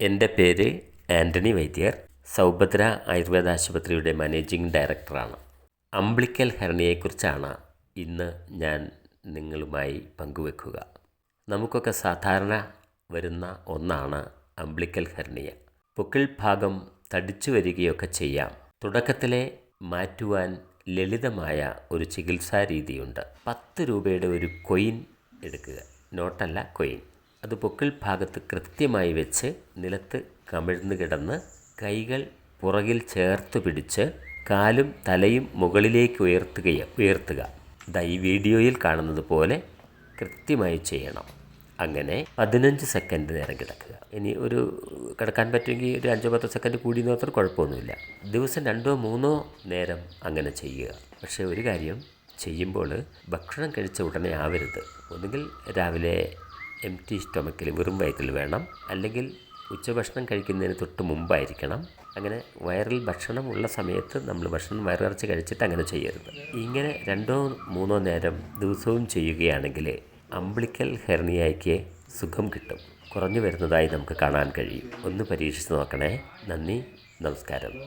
എന്റെ പേര് ആന്റണി വൈദ്യർ. സൗഭദ്ര ആയുർവേദ ആശുപത്രിയുടെ മാനേജിംഗ് ഡയറക്ടറാണ്. അംബ്ലിക്കൽ ഹെർണിയെക്കുറിച്ചാണ് ഇന്ന് ഞാൻ നിങ്ങളുമായി പങ്കുവെക്കുക. നമുക്കൊക്കെ സാധാരണ വരുന്ന ഒന്നാണ് അംബ്ലിക്കൽ ഹെർണിയ പൊക്കിൾ ഭാഗം തടിച്ചു വരികയൊക്കെ ചെയ്യാം. തുടക്കത്തിലെ മാറ്റുവാൻ ലളിതമായ ഒരു ചികിത്സാ രീതിയുണ്ട് പത്ത് രൂപയുടെ ഒരു കൊയിൻ എടുക്കുക. നോട്ടല്ല കൊയിൻ. അത് പൊക്കിൾ ഭാഗത്ത് കൃത്യമായി വെച്ച് നിലത്ത് കമിഴ്ന്നു കിടന്ന് കൈകൾ പുറകിൽ ചേർത്ത് പിടിച്ച് കാലും തലയും മുകളിലേക്ക് ഉയർത്തുകയും ഉയർത്തുക. ദൈ വീഡിയോയിൽ കാണുന്നത് പോലെ കൃത്യമായി ചെയ്യണം. അങ്ങനെ പതിനഞ്ച് സെക്കൻഡ് നേരം കിടക്കുക. ഇനി ഒരു കിടക്കാൻ പറ്റുമെങ്കിൽ ഒരു അഞ്ചോ പത്തോ സെക്കൻഡ് കൂടി നോക്കാൻ കുഴപ്പമൊന്നുമില്ല. ദിവസം രണ്ടോ മൂന്നോ നേരം അങ്ങനെ ചെയ്യുക. പക്ഷേ ഒരു കാര്യം ചെയ്യുമ്പോൾ ഭക്ഷണം കഴിച്ച ഉടനെ ആവരുത്. ഒന്നുകിൽ രാവിലെ എം ടി സ്റ്റൊമക്കിൽ വെറും വയറ്റിൽ വേണം. അല്ലെങ്കിൽ ഉച്ചഭക്ഷണം കഴിക്കുന്നതിന് തൊട്ട് മുമ്പായിരിക്കണം. അങ്ങനെ വയറിൽ ഭക്ഷണം ഉള്ള സമയത്ത് നമ്മൾ ഭക്ഷണം വയറിറച്ച് കഴിച്ചിട്ട് അങ്ങനെ ചെയ്യരുത്. ഇങ്ങനെ രണ്ടോ മൂന്നോ നേരം ദിവസവും ചെയ്യുകയാണെങ്കിൽ അമ്പിളിക്കൽ ഹെർണിയയ്ക്ക് സുഖം കിട്ടും. കുറഞ്ഞു വരുന്നതായി നമുക്ക് കാണാൻ കഴിയും. ഒന്ന് പരീക്ഷിച്ച് നോക്കണേ. നന്ദി. നമസ്കാരം.